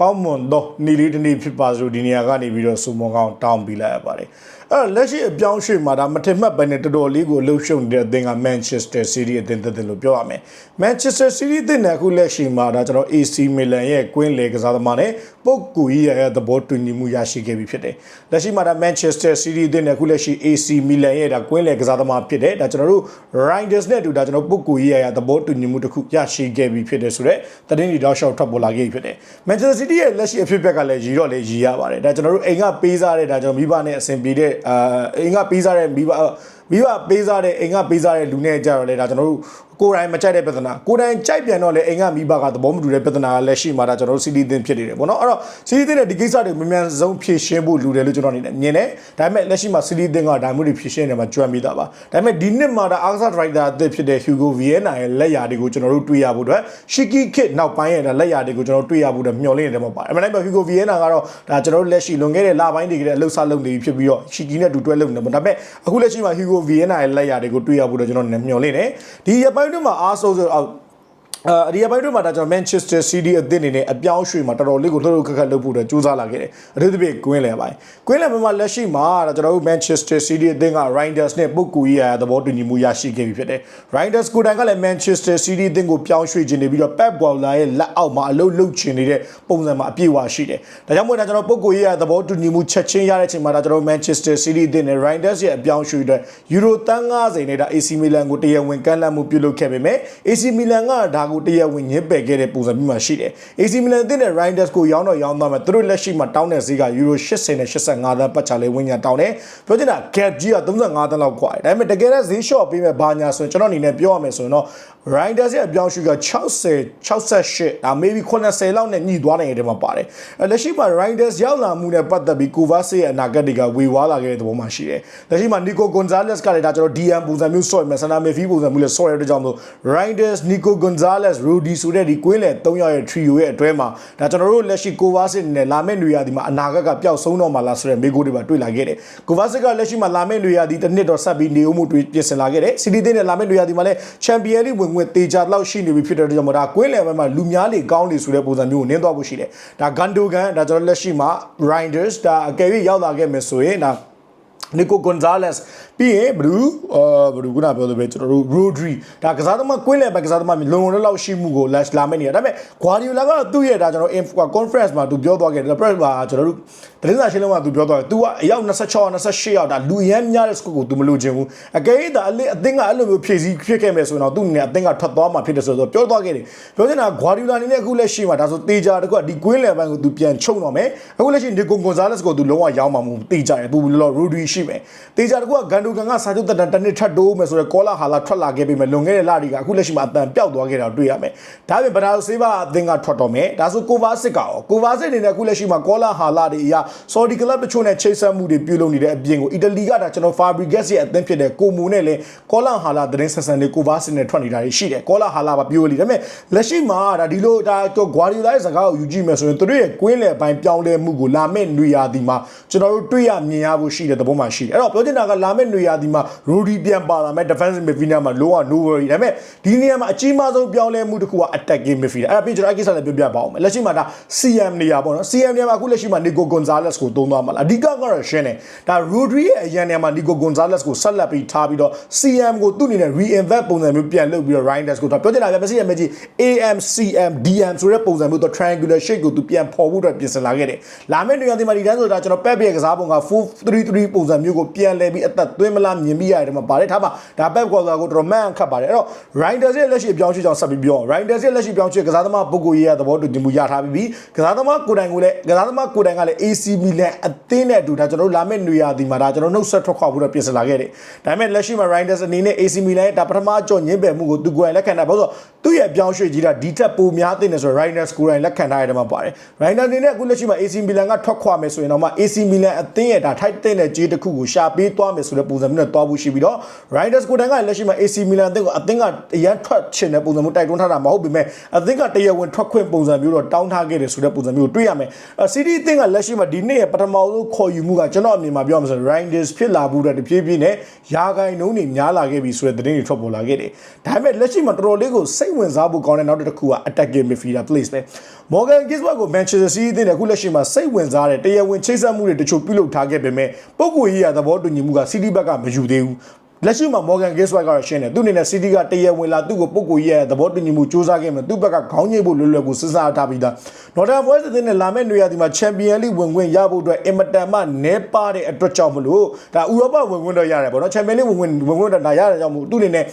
ကောင်းမွန်သောနေ့လေးတစ်နေ့ဖြစ်ပါစို့ဒီနေရာကနေပြီးတော့စုံမကောင်းတောင်းပေးလိုက်ရပါတယ်အဲ့တော့လက်ရှိအပြောင်းအရွှေ့မှာဒါမထင်မှတ်ပဲနဲ့တော်တော်လေးကိုလှုပ်ရှုပ်နေတဲ့အသင်းက Manchester City အသင်းသက်သက်လို့ပြောရမယ် Manchester City အသင်းနဲ့အခုလက်ရှိမှာဒါကျွန်တော် AC Milan ရဲ့ကွင်းလေကစားသမားနဲ့ပုတ်ကူကြီးရဲ့သဘောတူညီမှုရရှိခဲ့ပြီဖြစ်တယ်လက်ရှိမှာဒါ Manchester City အသင်းနဲ့အခုလက်ရှိ AC Milan ရဲ့ဒါကွင်းလေကစားသမားဖြစ်တယ်ဒါကျွန်တော်တို့ Riders နဲ့အတူဒါကျွန်တော်ပုတ်ကူကြီးရဲ့သဘောတူညီမှုတစ်ခုရရှိခဲ့ပြီဖြစ်တယ်ဆိုတော့သတင်းတွေတော့ရှောက်ထွက်ပေါ်လာခဲ့ပြီဖြစ်တယ် Manchester City ရဲ့လက်ရှိအဖြစ်အပျက်ကလည်းရီတော့လည်းရီရပါတယ်ဒါကျွန်တော်တို့အိမ်ကပေးစားတဲ့ဒါကျွန်တော်မိဘနဲ့အဆင်ပြေတဲ့အာအိမ်ကပေးစားတဲ့မိဘ မိဘပေးစားတဲ့အိမ်ကပေးစားတဲ့လူနဲ့ကြတော့လေဒါကျွန်တော်တို့ကိုယ်တိုင်မကြိုက်တဲ့ပြဿနာကိုယ်တိုင်ကြိုက်ပြန်တော့လေအိမ်ကမိဘကသဘောမတူတဲ့ပြဿနာကလက်ရှိမှာဒါကျွန်တော်တို့ CD သင်းဖြစ်နေတယ်ပေါ့နော်အဲ့တော့ CD သင်းတဲ့ဒီကိစ္စတွေမြန်မြန်ဆုံးဖြေရှင်းဖို့လူတယ်လို့ကျွန်တော်အနေနဲ့မြင်တယ်ဒါပေမဲ့လက်ရှိမှာ CD သင်းကဒါမျိုးတွေဖြေရှင်းနေမှာကြွမ်းမိတာပါဒါပေမဲ့ဒီနှစ်မှာဒါအားကစားဒရိုက်တာအသစ်ဖြစ်တဲ့ Hugo Vienna ရဲ့လက်ရာတွေကိုကျွန်တော်တို့တွေ့ရဖို့အတွက် Shiki Kid နောက်ပိုင်းရဲ့ဒါလက်ရာတွေကိုကျွန်တော်တို့တွေ့ရဖို့အတွက်မျှော်လင့်နေတယ်မှာပါတယ်အမှန်တိုင်းပဲ Hugo Vienna ကတော့ဒါကျွန်တော်တို့လက်ရှိလွန်ခဲ့တဲ့လပိုင်းတွေကအလှုပ်ဆလုပ်နေပြီဖြစ်ပြီးတော့ Shiki နဲ့တူတွဲလုပ်နေတယ်ပေါ့ဒါပေမဲ့အခုလက်ရှိမှာ Hugo Vienna ရဲ့လက်ရာတွေကိုတွေ့ရဖို့အတွက်ကျွန်တော်မျှော်လင့်တယ်ဒီရပိုင်းတွေမှာအားဆိုးဆို အောက်အာဒီအပိုင်းတို့မှာဒါကျွန်တော် Manchester City အသင်းအနေနဲ့အပြောင်းရွှေ့မှာတော်တော်လေးကိုလှုပ်လှုပ်ခက်ခက်လုပ်ဖို့အတွက်ကြိုးစားလာခဲ့တယ်။အထူးသဖြင့်ကွင်းလယ်ပိုင်း။ကွင်းလယ်ပိုင်းမှာလက်ရှိမှာဒါကျွန်တော်တို့ Manchester City အသင်းက Rangers နဲ့ပုတ်ကူကြီးရသဘောတူညီမှုရရှိခဲ့ပြီဖြစ်တယ်။ Rangers ကိုယ်တိုင်ကလည်း Manchester City အသင်းကိုပြောင်းရွှေ့ခြင်းနေပြီးတော့ Pep Guardiola ရဲ့လက်အောက်မှာအလုပ်လုပ်ခြင်းနေတဲ့ပုံစံမှာအပြည့်အဝရှိတယ်။ဒါကြောင့်မို့ဒါကျွန်တော်ပုတ်ကူကြီးရသဘောတူညီမှုချက်ချင်းရတဲ့အချိန်မှာဒါကျွန်တော် Manchester City အသင်းနဲ့ Rangers ရဲ့အပြောင်းရွှေ့အတွက် Euro တန်း90နဲ့ဒါ AC Milan ကိုတရားဝင်ကမ်းလှမ်းမှုပြုလုပ်ခဲ့ပေမဲ့ AC Milan ကဒါကိုတရားဝင်ညှင်းပယ်ခဲ့တဲ့ပုံစံမျိုးမှရှိတယ်။ AC Milan အသင်းနဲ့ Rangers ကိုရောင်းတော့ရောင်းသွားမယ်သူတို့လက်ရှိမှာတောင်းတဲ့ဈေးက Euro 80နဲ့85သန်းပတ်ချလဲဝင်းညာတောင်းတယ်။ပြောချင်တာ gap ကြီးက35သန်းလောက်กว่าတယ်။ဒါပေမဲ့တကယ်တော့ဈေးလျှော့ပေးမဲ့ဘာညာဆိုရင်ကျွန်တော်အနေနဲ့ပြောရမယ်ဆိုရင်တော့ Rangers ရဲ့အပြောင်းရွှေ့က60 68ဒါ maybe 80လောက်နဲ့ညှိသွားနိုင်တဲ့မှာပါတယ်။အဲလက်ရှိမှာ Rangers ရောက်လာမှုနဲ့ပတ်သက်ပြီး Kovacic ရဲ့အနာဂတ်တွေကဝေဝါးလာခဲ့တဲ့သဘောမှရှိတယ်။လက်ရှိမှာ Nico Gonzalez ကလည်းဒါကျွန်တော် DM ပုံစံမျိုးဆော့ရမယ်ဆန္ဒမေဖီပုံစံမျိုးလည်းဆော့ရတဲ့ကြောင့်မို့ Rangers Nico Gonzalez Rudy ဆိုတဲ့ဒီကွင်းလေ3ယောက်ရဲ့ trio ရဲ့အတွဲမှာဒါကျွန်တော်တို့လက်ရှိ Kovacic နဲ့လာမယ့်နေရာဒီမှာအနာဂတ်ကပျောက်ဆုံးတော့မှလားဆိုတဲ့မေးခွန်းတွေပါတွေ့လာခဲ့တယ်။ Kovacic ကလက်ရှိမှာလာမယ့်နေရာဒီတစ်နှစ်တော့ဆက်ပြီးနေဦးမှုတွေပြင်ဆင်လာခဲ့တယ်။ City နဲ့လာမယ့်နေရာဒီမှာလည်း Champions League ဝင်ငွေတေချာလောက်ရှိနေပြီဖြစ်တဲ့အတွက်ကြောင့်မို့ဒါကွင်းလေဘက်မှာလူများလေကောင်းလေဆိုတဲ့ပုံစံမျိုးကိုနင်းသွားဖို့ရှိတယ်။ဒါ Gundogan ဒါကျွန်တော်လက်ရှိမှာ Rangers ဒါအကယ်၍ရောက်လာခဲ့မယ်ဆိုရင်ဒါ Nico Gonzalez ပြီးရင်ဘလူးအာဘလူးကနာပြောလို့ပဲကျွန်တော်တို့ Rodri ဒါကစားသမားကွင်းလယ်ပဲကစားသမားလုံလုံလောက်ရှိမှုကို lash လာမယ့်နေရဒါပေမဲ့ Guardiola ကသူ့ရဲ့ဒါကျွန်တော် info conference မှာသူပြောသွားခဲ့တယ် press မှာကျွန်တော်တို့သတင်းစာရှင်းလင်းပွဲမှာသူပြောသွားတယ် तू ကအယောက်26 28ယောက်ဒါလူရမ်းများတဲ့ score ကို तू မလိုချင်ဘူးအကယ်၍ဒါအလစ်အသင်းကအဲ့လိုမျိုးဖြည့်စည်းဖြစ်ခဲ့မယ်ဆိုရင်တော့သူ့အနေနဲ့အသင်းကထွက်သွားမှာဖြစ်တယ်ဆိုတော့ပြောသွားခဲ့တယ်ပြောချင်တာ Guardiola အနေနဲ့အခုလက်ရှိမှာဒါဆိုတေချာတကွဒီကွင်းလယ်ပိုင်းကို तू ပြန်ချုပ်တော့မယ်အခုလက်ရှိ Nico Gonzalez ကို तू လုံးဝရောင်းမှာမဟုတ်တေချာတယ် तू လော Rodri ရှိ မယ်တေချာတကွဂန်ဒိုကန်ကစာချုပ်တက်တန်တစ်နှစ်ထပ်တိုးမယ်ဆိုတော့ကောလာဟာလာထွက်လာခဲ့ပြီမယ်လွန်ခဲ့တဲ့လတွေကအခုလက်ရှိမှာအတန်ပျောက်သွားခဲ့တာတွေ့ရမယ်ဒါပြင်ဗဒါဆေးဘာအသင်းကထွက်တော့မယ်ဒါဆိုကိုဗာစစ်ကရောကိုဗာစစ်အနေနဲ့အခုလက်ရှိမှာကောလာဟာလာတွေအရာဆော်ဒီကလပ်တချို့နဲ့ချိတ်ဆက်မှုတွေပြုလုပ်နေတဲ့အပြင်ကိုအီတလီကဒါကျွန်တော်ဖာဘရီဂက်စ်ရဲ့အသင်းဖြစ်တဲ့ကိုမူနဲ့လည်းကောလာဟာလာသတင်းဆက်ဆံတွေကိုဗာစစ်နဲ့ထွက်နေတာတွေရှိတယ်ကောလာဟာလာပါပြောလိဒါပေမဲ့လက်ရှိမှာဒါဒီလိုဒါဂွာဒီယိုလာရဲ့စကားကိုယူကြည့်မယ်ဆိုရင်သူတို့ရဲ့ကွင်းလယ်ပိုင်းပြောင်းလဲမှုကိုလာမယ့်နွေရာသီမှာကျွန်တော်တို့တွေ့ရမြင်ရဖို့ရှိတဲ့သဘောမှရှိတယ်အဲ့တော့ပြောချင်တာကလာမယ့်နွေရာသီမှာရိုဒီပြန်ပါလာမဲ့ defensive midfielder မှာလုံးဝ no worry ဒါပေမဲ့ဒီနေရာမှာအကြီးမားဆုံးပြောင်းလဲမှုတစ်ခုက attacking midfielder အဲ့ဒါပြီးကျွန်တော်အကိစ္စလည်းပြောပြပါအောင်မယ်လက်ရှိမှာဒါ CM နေရာပေါ့နော် CM နေရာမှာအခုလက်ရှိမှာ Nico Gonzalez ကိုသုံးသွားမှာလားအဓိကကတော့ရှင်းတယ်ဒါ Rodri ရဲ့အရန်နေရာမှာ Nico Gonzalez ကိုဆက်လက်ပြီးထားပြီးတော့ CM ကိုသူ့အနေနဲ့ reinvest ပုံစံမျိုးပြန်လုပ်ပြီးတော့ Reinders ကိုတော့ပြောချင်တာပဲမရှိရမယ်ကြီး AM CM DM ဆိုတဲ့ပုံစံမျိုးတော့ triangular shape ကိုသူပြန်ဖော်ဖို့တော့ပြင်ဆင်လာခဲ့တယ်လာမယ့်နေရာဒီမှာဒီတန်းဆိုတာကျွန်တော် Pep ရဲ့ကစားပုံက433ပုံစံမျိုးကိုပြန်လဲပြီးအသက်သွင်းမလားမြင်မိရတယ်မှာပါတယ်ထားပါဒါ Pep Guardiola ကိုတော်တော်မှန်ခတ်ပါတယ်အဲ့တော့ Reinders ရဲ့လက်ရှိအပြောင်းရွှေ့ကြောင်းဆက်ပြီးပြော Reinders ရဲ့လက်ရှိပြောင်းရွှေ့ကစားသမားပုဂ္ဂိုလ်ရေးရသဘောတူညီမှုရထားပြီးပြီကစားသမားကိုယ်တိုင်ကိုလည်းကစားသမားကိုယ်တိုင်ကလည်း AC Milan အသင်းနဲ့အတူဒါကျွန်တော်တို့လာမယ့်နေရာဒီမှာဒါကျွန်တော်နှုတ်ဆက်ထွက်ခွာဖို့တော့ပြင်ဆင်လာခဲ့တယ်ဒါပေမဲ့လက်ရှိမှာ Reinders အနေနဲ့ AC Milan ရဲ့ဒါပထမကြော့ညင်းပယ်မှုကိုသူကိုယ်တိုင်လက်ခံတာဘာလို့သူ့ရဲ့ပြောင်းရွှေ့ကြီးတာဒီထက်ပိုများတဲ့နေဆို Reinders ကိုယ်တိုင်လက်ခံထားရတဲ့မှာပါတယ် Reinders အနေနဲ့အခုလက်ရှိမှာ AC Milan ကထွက်ခွာမယ်ဆိုရင်တော့မှ AC Milan အသင်းရဲ့ဒါထိုက်တဲ့ကြေးတစ်ခုခုကိုရှာပေးသွားမယ်ဆိုတဲ့ပုံစံမျိုးနဲ့သွားဖို့ရှိပြီးတော့ Riders ကိုတိုင်ကလက်ရှိမှာ AC Milan အသင်းကိုအသင်းကအရန်ထွက်ချင်တဲ့ပုံစံမျိုးတိုက်တွန်းထားတာမဟုတ်ပေမဲ့အသင်းကတရားဝင်ထွက်ခွင့်ပုံစံမျိုးတော့တောင်းထားခဲ့တယ်ဆိုတဲ့ပုံစံမျိုးကိုတွေ့ရမယ်။ City အသင်းကလက်ရှိမှာဒီနေ့ရဲ့ပထမဆုံးခေါ်ယူမှုကကျွန်တော်အမြင်မှာပြောမှဆို Riders ဖြစ်လာဘူးတဲ့တပြေးပြေးနဲ့ယာဂိုင်နှုံးတွေများလာခဲ့ပြီဆိုတဲ့သတင်းတွေထွက်ပေါ်လာခဲ့တယ်။ဒါပေမဲ့လက်ရှိမှာတော်တော်လေးကိုစိတ်ဝင်စားဖို့ကောင်းတဲ့နောက်တစ်ခုက attacking midfielder place ပဲ။ Morgan Gisworth ကို Manchester City အသင်းနဲ့အခုလက်ရှိမှာစိတ်ဝင်စားတဲ့တရားဝင်ချိတ်ဆက်မှုတွေတချို့ပြုလုပ်ထားခဲ့ပေမဲ့ပုံကိုကြီးရသဘောတူညီမှုက City ဘက်ကမယူသေးဘူး။လက်ရှိမှာ Morgan Gisworth ကတော့ရှင်းတယ်သူအနေနဲ့ City ကတရားဝင်လာသူ့ကိုပုတ်ကိုကြီးရဲ့သဘောတူညီမှုစူးစမ်းခဲ့မယ်သူ့ဘက်ကခေါင်းညိတ်ဖို့လွယ်လွယ်ကိုစဉ်းစားထားပြီးသား Northern Forest အသင်းနဲ့လာမယ့်နေရာဒီမှာ Champion League ဝင်ခွင့်ရဖို့အတွက်အင်မတန်မှနဲပါတဲ့အတွက်ကြောင့်မလို့ဒါဥရောပဝင်ခွင့်တော့ရတယ်ပေါ့နော် Champion League ဝင်ခွင့်ဝင်ခွင့်တော့ဒါရတဲ့ကြောင့်မို့သူအနေနဲ့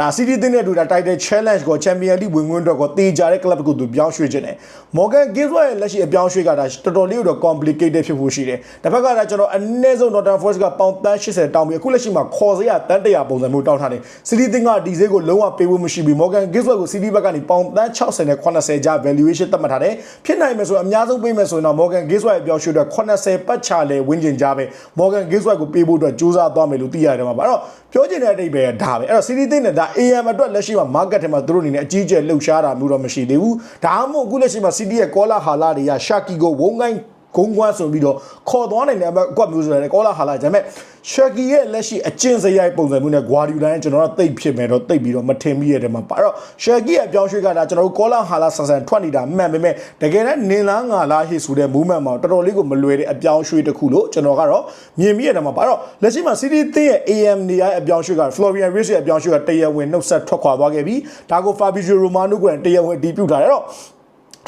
ဒါ City အသင်းနဲ့အတူဒါ Title Challenge ကို Champion League ဝင်ခွင့်တော့ကိုတေချာတဲ့ club ကိုသူပြောင်းရွှေ့ခြင်းတယ် Morgan Gisworth ရဲ့လက်ရှိအပြောင်းရွှေ့ကဒါတော်တော်လေးတော့ complicated ဖြစ်ဖို့ရှိတယ်တစ်ဖက်ကဒါကျွန်တော်အနည်းဆုံး Northern Forest ကပေါင်တန်း80တောင်းပြီးအခုလက်ရှိမှာခေါ်စရာတန်း100ပုံစံမျိုးတောင်းထားတယ် City အသင်းကဒီဈေးကိုလုံးဝပေးဖို့မရှိဘူး Morgan Gisworth ကို City ဘက်ကနေပေါင်တန်း60နဲ့80ကြား valuation သတ်မှတ်ထားတယ်ဖြစ်နိုင်မယ်ဆိုတော့အများဆုံးပေးမယ်ဆိုရင်တော့ Morgan Gisworth ရဲ့အပြောင်းရွှေ့အတွက်80ပတ်ချလဲဝင်းကျင်ကြပဲ Morgan Gisworth ကိုပေးဖို့အတွက်စူးစမ်းသွားမယ်လို့သိရတယ်မှာပါအဲ့တော့ပြောချင်တဲ့အတိတ်ပဲဒါပဲအဲ့တော့ City အသင်းနဲ့ဒါ AM အတွက်လက်ရှိမှာ market ထဲမှာသူတို့အနေနဲ့အကြီးအကျယ်လှုပ်ရှားတာမျိုးတော့မရှိသေးဘူးဒါမှမဟုတ်အခုလက်ရှိမှာ City ရဲ့ကောလာဟာလာတွေက Shaki ကိုဝုန်းကိုင်း ဂုံကွမ်းဆိုပြီးတော့ခေါ်သွားနိုင်တယ်အကွက်မျိုးဆိုတယ်ကောလာဟာလာဒါပေမဲ့ Shaki ရဲ့လက်ရှိအကျင့်စရိုက်ပုံစံမျိုးနဲ့ Guardiola နဲ့ကျွန်တော်တို့သိပ်ဖြစ်မယ်တော့သိပ်ပြီးတော့မထင်မိရတဲ့မှာပါအဲ့တော့ Shaki ရဲ့အပြောင်းရွှေ့ကဒါကျွန်တော်တို့ကောလာဟာလာဆန်ဆန်ထွက်နေတာမှန်ပေမဲ့တကယ်တမ်းနင်လားငါလားဟိဆိုတဲ့ movement မှာတော်တော်လေးကိုမလွယ်တဲ့အပြောင်းရွှေ့တစ်ခုလို့ကျွန်တော်ကတော့မြင်မိရတဲ့မှာပါအဲ့တော့လက်ရှိမှာ City သင်းရဲ့ AM နေရာရဲ့အပြောင်းရွှေ့က Florian Wirtz ရဲ့အပြောင်းရွှေ့ကတရားဝင်နှုတ်ဆက်ထွက်ခွာသွားခဲ့ပြီးဒါကို Fabrizio Romano ကတရားဝင်အတည်ပြုထားတယ်အဲ့တော့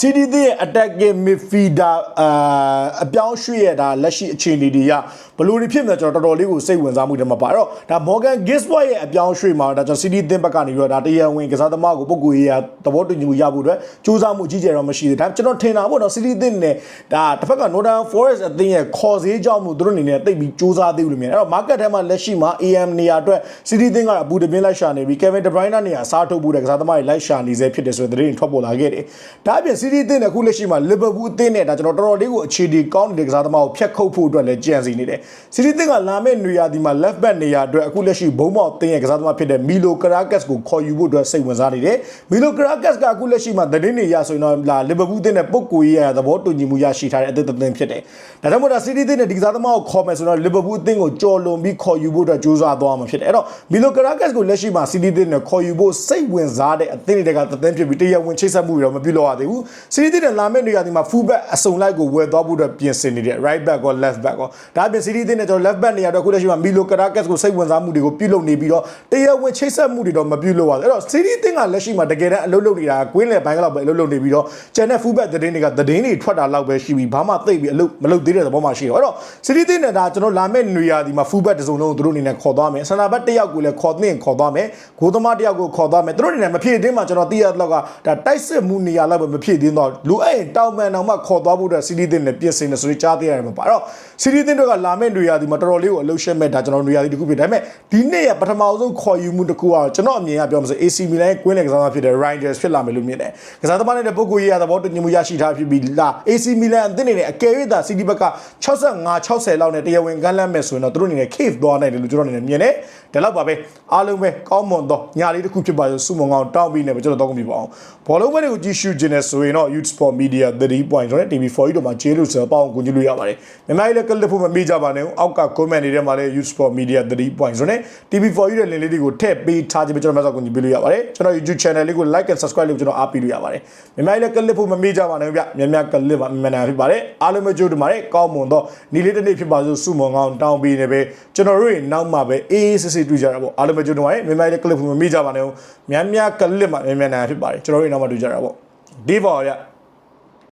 CD တဲ့ attacking midfielder အာအပြောင်းရွှေ့ရတာလက်ရှိအခြေအနေတွေရဘလို့တွေဖြစ်နေကျွန်တော်တော်တော်လေးကိုစိတ်ဝင်စားမှုတွေမှာပါတော့ဒါ Morgan Gisworth ရဲ့အပြောင်းရွှေ့မှာဒါကျွန်တော် CD သင်းဘက်ကနေပြီးတော့ဒါတရားဝင်ကစားသမားကိုပုံကိုရေးရသဘောတူညီမှုရဖို့အတွက်စူးစမ်းမှုကြီးကျယ်တော့မရှိသေးဒါကျွန်တော်ထင်တာပေါ့နော် CD သင်းနဲ့ဒါတစ်ဖက်က Northern Forest အသင်းရဲ့ခေါ်စည်းကြောင်းမှုသူတို့အနေနဲ့တိတ်ပြီးစူးစမ်းသေးဘူးလို့မြင်တယ်အဲ့တော့ market ထဲမှာလက်ရှိမှာ AM နေရာအတွက် CD သင်းကအပူတပြင်းလိုက်ရှာနေပြီး Kevin De Bruyne နေရာစားထုတ်ဖို့တဲ့ကစားသမားတွေလိုက်ရှာနေစေဖြစ်တယ်ဆိုတဲ့သတင်းတွေထွက်ပေါ်လာခဲ့တယ်ဒါအပြင် CD သင်းနဲ့အခုလက်ရှိမှာ Liverpool အသင်းနဲ့ဒါကျွန်တော်တော်တော်လေးကိုအခြေဒီကောင်းနေတဲ့ကစားသမားကိုဖျက်ခုတ်ဖို့အတွက်လည်းကြံစီနေတယ် CD သင်းကလာမယ့်နေရာဒီမှာ left back နေရာအတွက်အခုလက်ရှိဘုံမောက်တင်းရဲ့ကစားသမားဖြစ်တဲ့ Milo Caracas ကိုခေါ်ယူဖို့အတွက်စိတ်ဝင်စားနေတယ် Milo Caracas ကအခုလက်ရှိမှာသတင်းတွေရဆိုရင်တော့လာ Liverpool တင်းနဲ့ပုတ်ကိုရေးရသဘောတူညီမှုရရှိထားတဲ့အသင်းတစ်သင်းဖြစ်တယ်ဒါကြောင့်မို့ဒါ CD တင်းနဲ့ဒီကစားသမားကိုခေါ်မယ်ဆိုတော့ Liverpool တင်းကိုကြော်လွန်ပြီးခေါ်ယူဖို့အတွက်ကြိုးစားသွားမှာဖြစ်တယ်အဲ့တော့ Milo Caracas ကိုလက်ရှိမှာ CD တင်းနဲ့ခေါ်ယူဖို့စိတ်ဝင်စားတဲ့အသင်းတွေကတစ်သင်းဖြစ်ပြီးတရားဝင်ချိတ်ဆက်မှုတွေတော့မပြုလုပ်ရသေးဘူး CD တင်းနဲ့လာမယ့်နေရာဒီမှာ full back အစုံလိုက်ကိုဝယ်သွားဖို့အတွက်ပြင်ဆင်နေတယ် right back ကော left back ကောဒါအပြင် CD တင်းနဲ့ကျွန်တော် left back နေရာတော့အခုလက်ရှိမှာ Milo Caracas ကိုစိတ်ဝင်စားမှုတွေကိုပြုလုပ်နေပြီးတော့တရားဝင်ချိတ်ဆက်မှုတွေတော့မပြုလုပ်ရဘူးအဲ့တော့ CD တင်းကလက်ရှိမှာတကယ်တမ်းအလုပ်လုပ်နေတာကွင်းလယ်ပိုင်းကတော့ပဲအလုပ်လုပ်နေပြီးတော့ကျန်တဲ့ full back သတင်းတွေကသတင်းတွေထွက်တာလောက်ပဲရှိပြီးဘာမှသိပ်ပြီးအလုပ်မလုပ်သေးတဲ့သဘောမှရှိတော့အဲ့တော့ CD တင်းနဲ့ဒါကျွန်တော်လာမယ့်နေရာဒီမှာ full back တစ်စုံလုံးကိုသူတို့အနေနဲ့ခေါ်သွားမယ်ဆန္ဒဘတ်တစ်ယောက်ကိုလည်းခေါ်သင့်ခေါ်သွားမယ်ဂိုးသမားတစ်ယောက်ကိုခေါ်သွားမယ်သူတို့အနေနဲ့မဖြည့်တင်းမှာကျွန်တော်သိရတော့ကဒါတိုက်စစ်မှုနေရာလောက်ပဲမဖြည့်တင်းတော့လူအဲ့ရင်တောင်ပန်တောင်မှခေါ်သွားဖို့အတွက် CD တင်းနဲ့ပြင်ဆင်နေဆိုပြီးကြားသိရတယ်မှာပါအဲ့တော့ CD တင်းတွေကလာမယ့်နေရာဒီမှာတော်တော်လေးကိုအလုပ်ရှက်မဲ့ဒါကျွန်တော်နေရာဒီတစ်ခုဖြစ်ဒါပေမဲ့ဒီနေ့ရပထမဆုံးခေါ်ယူမှုတစ်ခုကကျွန်တော်အမြင်ကပြောမှဆို AC Milan ရဲ့ကွင်းလယ်ကစားသမားဖြစ်တဲ့ Rangers ဖြစ်လာမယ်လို့မြင်တယ်ကစားသမားနဲ့ပုဂ္ဂိုလ်ရေးရသဘောတူညီမှုရရှိထားဖြစ်ပြီးလာ AC Milan အသင်းအနေနဲ့အကယ်၍သာ CD ဘက်က65 60လောက်နဲ့တရားဝင်ကမ်းလှမ်းမယ်ဆိုရင်တော့သူတို့အနေနဲ့ cave သွားနိုင်တယ်လို့ကျွန်တော်အနေနဲ့မြင်တယ်ဒါတော့ပါပဲအားလုံးပဲကောင်းမွန်သောညလေးတစ်ခုဖြစ်ပါစေစုမုံကောင်တောင်းပြီးနေပဲကျွန်တော်တောင်းပြပါအောင်ဘောလုံးပွဲတွေကိုကြည့်ရှုခြင်းနဲ့ဆိုရင်တော့ Youth Sport Media 3 point ဆိုတဲ့ TV4 ကြီးတို့မှာကျေးလို့ဆိုတော့ပေါအောင်ကူညီလို့ရပါတယ်မြန်မာပြည်လည်းကလစ်ဖို့မမေ့ကြပါနဲ့အောက်က comment တွေထဲမှာလည်း Youth Sport Media 3 point ဆိုတဲ့ TV4 ကြီးရဲ့ link လေးတွေကိုထည့်ပေးထားခြင်းပဲကျွန်တော်မှဆောက်ကူညီပေးလို့ရပါတယ်ကျွန်တော် YouTube channel လေးကို like and subscribe လုပ်ကျွန်တော်အားပေးလို့ရပါတယ်မြန်မာပြည်လည်းကလစ်ဖို့မမေ့ကြပါနဲ့ဗျမြန်မြန်ကလစ်ပါမြန်မြန်ဖြစ်ပါတယ်အားလုံးပဲကြိုးတူပါတယ်ကောင်းမွန်သောနေ့လေးတစ်နေ့ဖြစ်ပါစို့စုမုံကောင်တောင်းပြီးနေပဲကျွန်တော်တို့ရဲ့နောက်မှာပဲအေးအေးဆေးဆေးတွေ့ကြတာပေါ့အားလုံးပဲကြိုးတူပါတယ်မြန်မာပြည်လည်းကလစ်ဖို့မမေ့ကြပါနဲ့မြန်မြန်ကလစ်မှာမြန်မြန်နာဖြစ်ပါတယ်ကျွန်တော်တို့ရဲ့နောက်မှာတွေ့ကြတာပေါ့ဒီပေါ်ဗျ